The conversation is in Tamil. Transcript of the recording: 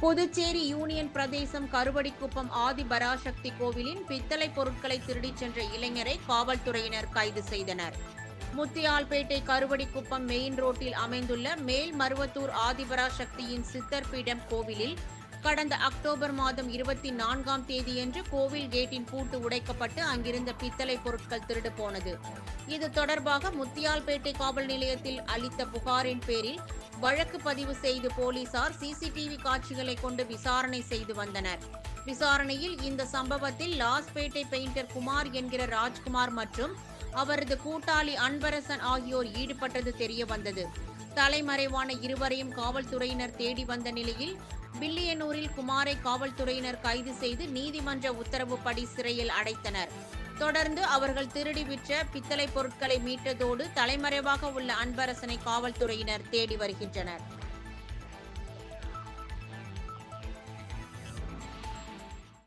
புதுச்சேரி யூனியன் பிரதேசம் கருவடிக்குப்பம் ஆதி பராசக்தி கோவிலின் பித்தளை பொருட்களை திருடிச் சென்ற இளைஞரை காவல்துறையினர் கைது செய்தனர். முத்தியால்பேட்டை கருவடிக்குப்பம் மெயின் ரோட்டில் அமைந்துள்ள மேல் மருவத்தூர் ஆதிபராசக்தியின் சித்தர்பீடம் கோவிலில் கடந்த அக்டோபர் மாதம் இருபத்தி நான்காம் தேதியன்று கோவில் கேட்டின் பூட்டு உடைக்கப்பட்டு அங்கிருந்த பித்தளை பொருட்கள் திருடு போனது. இது தொடர்பாக முத்தியால்பேட்டை காவல் நிலையத்தில் அளித்த புகாரின் பேரில் வழக்கு பதிவு செய்து போலீசார் சிசிடிவி காட்சிகளை கொண்டு விசாரணை செய்து வந்தனர். விசாரணையில் இந்த சம்பவத்தில் லாஸ்பேட்டை பெயிண்டர் குமார் என்கிற ராஜ்குமார் மற்றும் அவரது கூட்டாளி அன்பரசன் ஆகியோர் ஈடுபட்டது தெரிய வந்தது தலைமறைவான இருவரையும் காவல்துறையினர் தேடி வந்த நிலையில் பில்லியனூரில் குமாரை காவல்துறையினர் கைது செய்து நீதிமன்ற உத்தரவுப்படி சிறையில் அடைத்தனர். தொடர்ந்து அவர்கள் திருடி விற்ற பித்தளை பொருட்களை மீட்டதோடு தலைமறைவாக உள்ள அன்பரசனை காவல்துறையினர் தேடி வருகின்றனர்.